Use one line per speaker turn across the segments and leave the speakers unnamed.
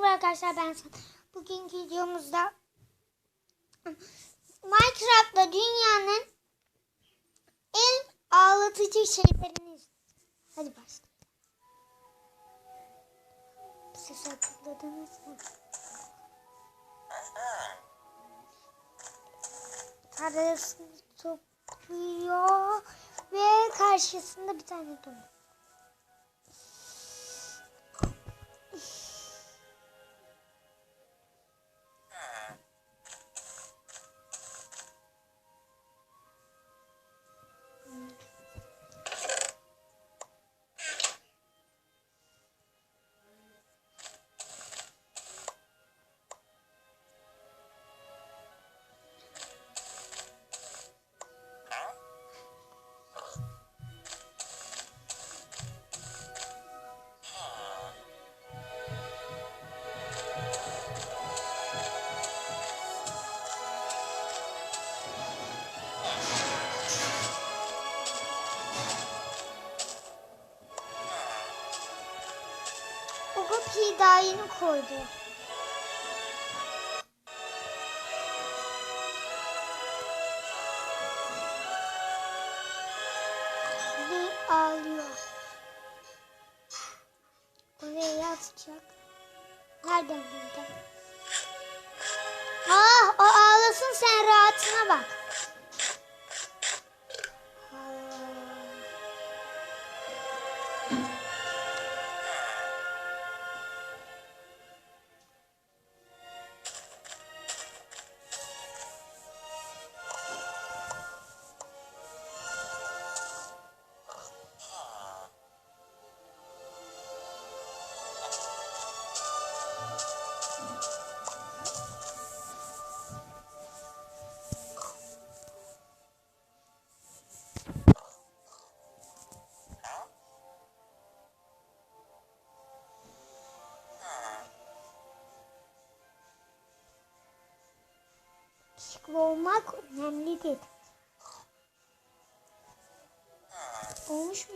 Merhaba arkadaşlar ben San. Bugünkü videomuzda Minecraft'ta dünyanın en ağlatıcı şeylerini. Hadi başlayalım. Ses hatırladınız mı? Tarlasını topluyor ve karşısında bir tane domuz. O kapıyı daha yeni koydu. Olmak önemlidir. Olmuş mu?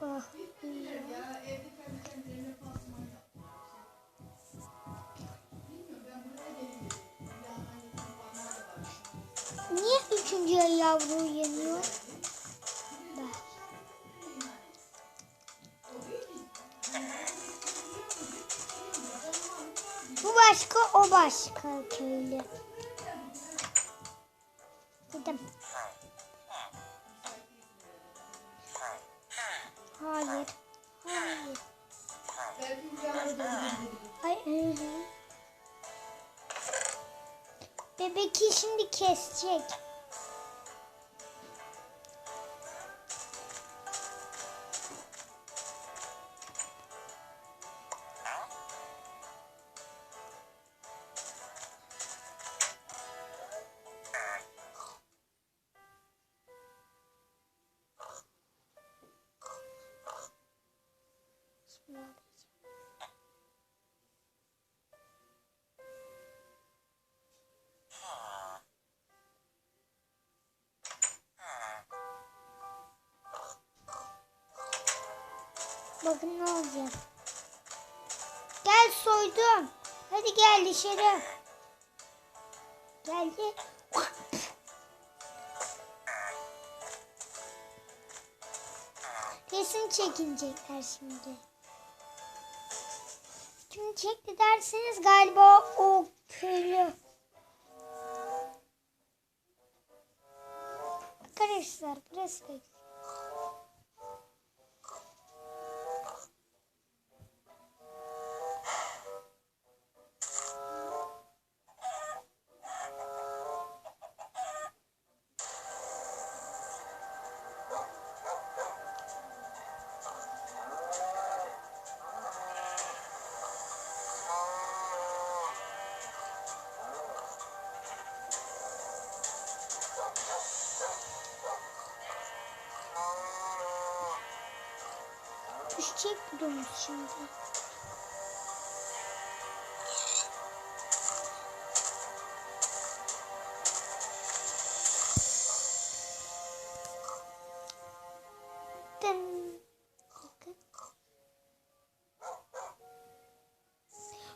Da var.
Niye üçüncü yavru yeniyor? Bu başka, o başka köylü. Bebeki şimdi kesecek. Bakın ne olacak. Gel soydum. Hadi gel dışarı. Gel gel. Resim çekilecekler şimdi. Kim çekti derseniz galiba o köylü. Arkadaşlar burası da Düşecek bu domuz şimdi.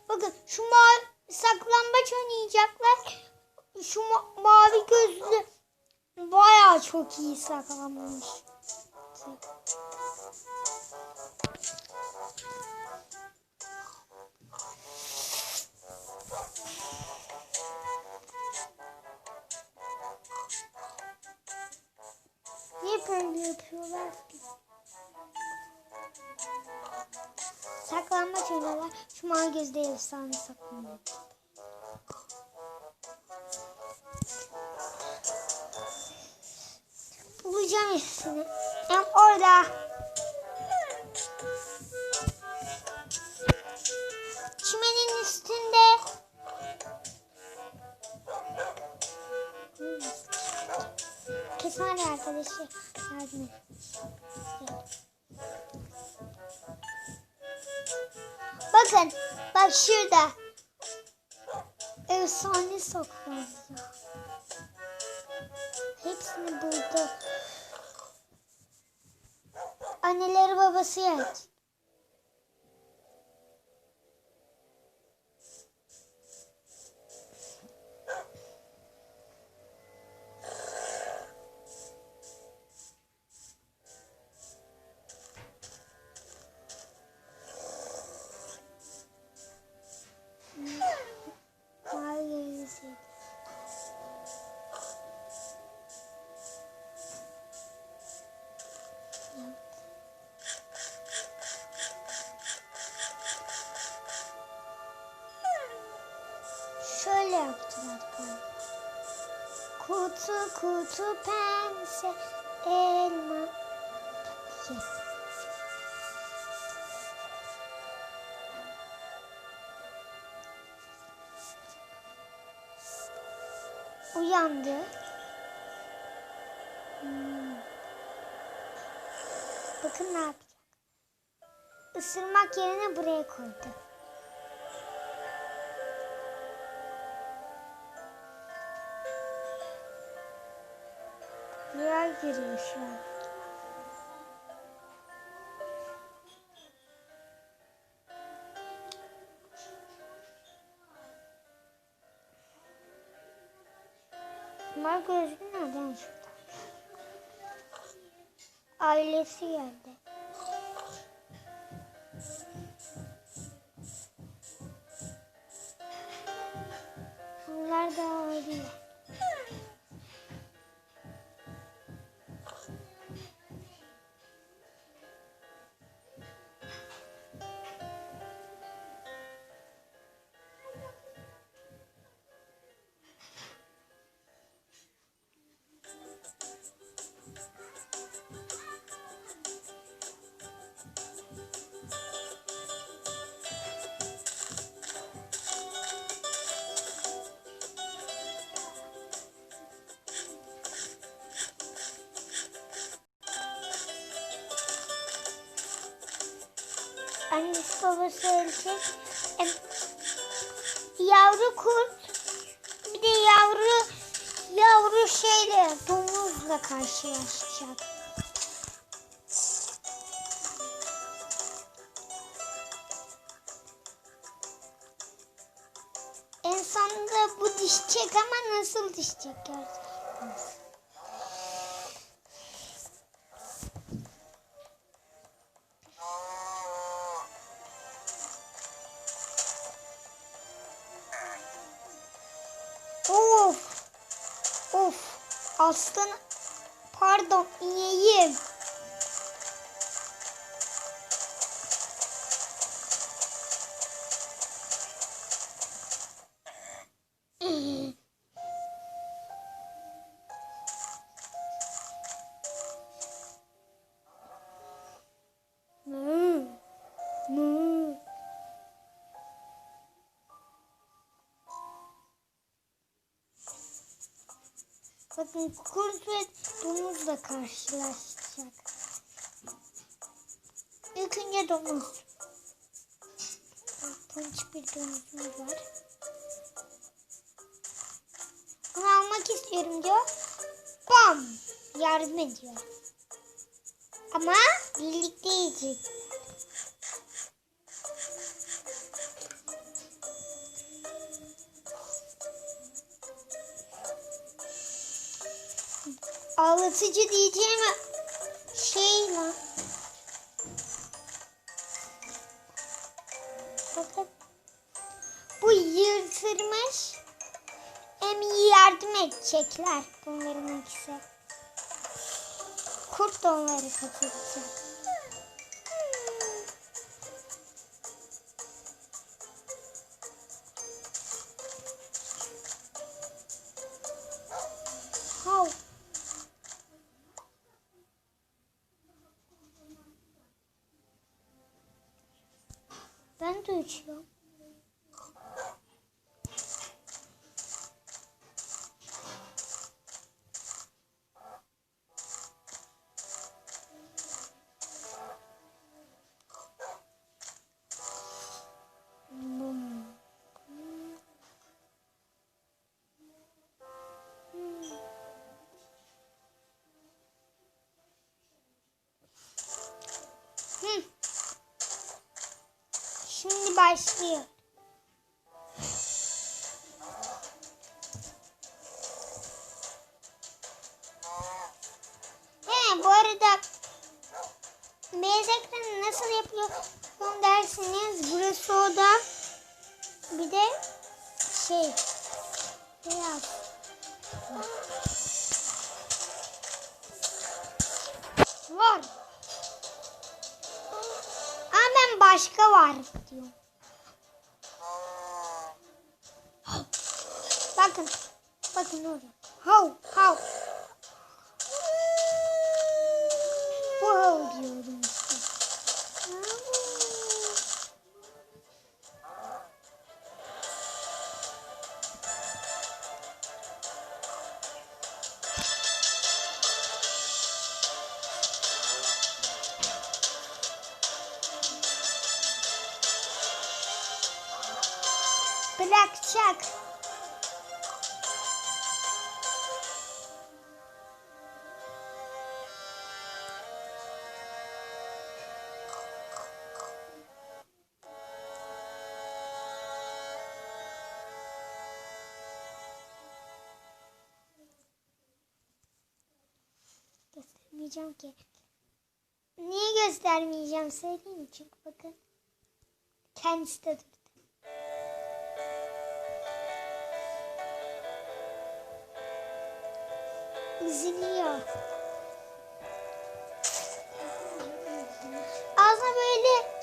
Bakın. Şu mavi saklambaç oynayacaklar. Şu ma- mavi gözlü bayağı çok iyi saklanmış. Yapıyorlar ki? Saklanmaç oynuyorlar. Şu mavi gözde efsane saklanıyor. Bulacağım hepsini. Hem orada. Çimenin üstünde. Ya arkadaşı. Yardım. Bakın. Bak şurada. Efsane saklanıyor. Hepsini buldu. Anneleri babası yer. Kutu kutu pense elma. Ye. Uyandı. Hmm. Bakın ne yapacak. Isırmak yerine buraya koydu. Rüya görüyor şu an. Bunlar gözlü nereden şurada? Ailesi geldi. Yavru kurt bir de yavru yavru şeyle domuzla karşılaşacak. En sonunda bu dişecek ama nasıl dişecek gerçekten. Aslan. Pardon iyiyim. Bakın kurt ve domuzla karşılaşacak. İlk önce domuz. Ponçik bir domuzumuz var. Onu almak istiyorum diyor. Bam! Yardım ediyor. Ama birlikte yiyecek. Ağlatıcı diyeceğim şey. Bakın. Bu yırtılmış. Hem yardım edecekler bunların ikisi. Kurt onları kaçıracak. Ben başlıyor. He bu arada beyaz ekranı nasıl yapıyor dersiniz. Burası oda. Bir de şey beyaz. Var. Ama ben başka var diyor. Bakın. Bakın orada. Hav hav. Bu hav diyorum işte. Bırakacak. Göstermeyeceğim ki. Niye göstermeyeceğim söyleyeyim çünkü bakın. Kendisi de durdu. Üzülüyor. Ağzına böyle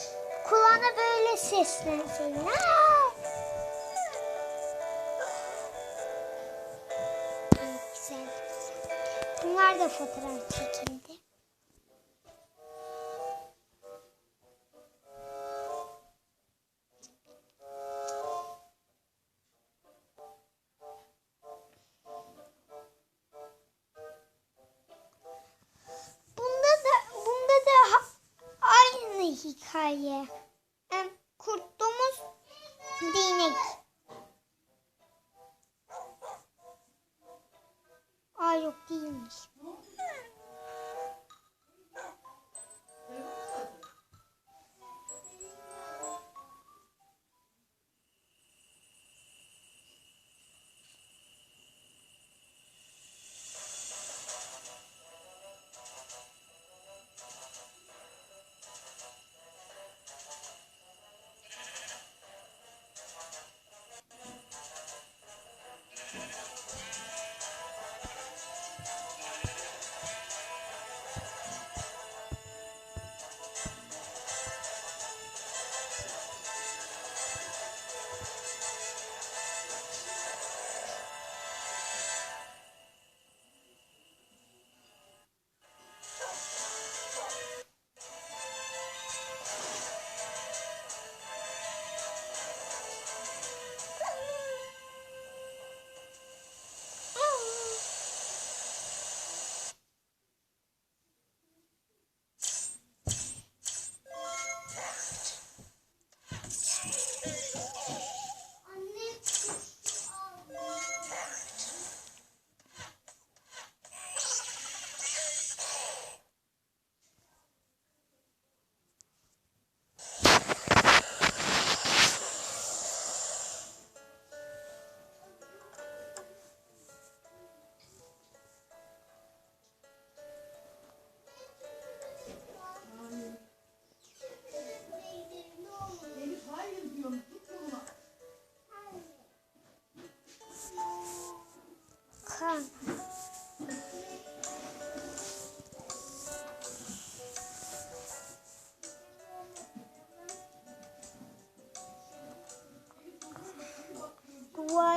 kulağına böyle seslenseydin. Aa! Bunlar da fotoğraf çekildi. 爷。爷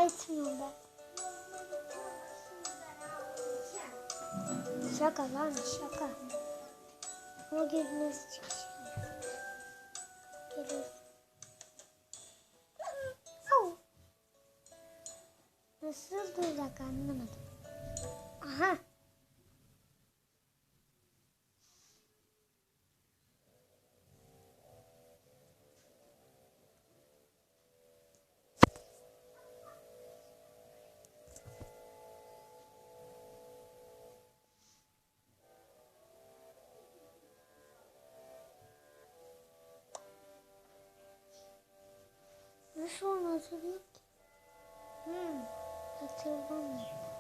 etmiyorum ben. Şaka lan şaka. Ama gözüne çıkacak. Gelir. Nasıl duracak anlamadım. Aha. Nasıl onu hatırlıyor ki? Hmm, hatırlamıyorum.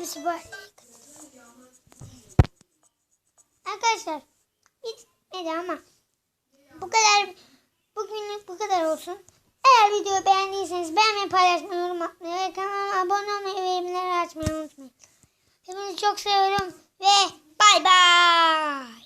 Hepsi var. Arkadaşlar bitmedi ama bu kadar bugünlük bu kadar olsun. Eğer videoyu beğendiyseniz beğenmeyi, paylaşmayı, yorum atmayı ve kanalıma abone olmayı ve bildirimleri açmayı unutmayın. Hepinizi çok seviyorum ve bay bay.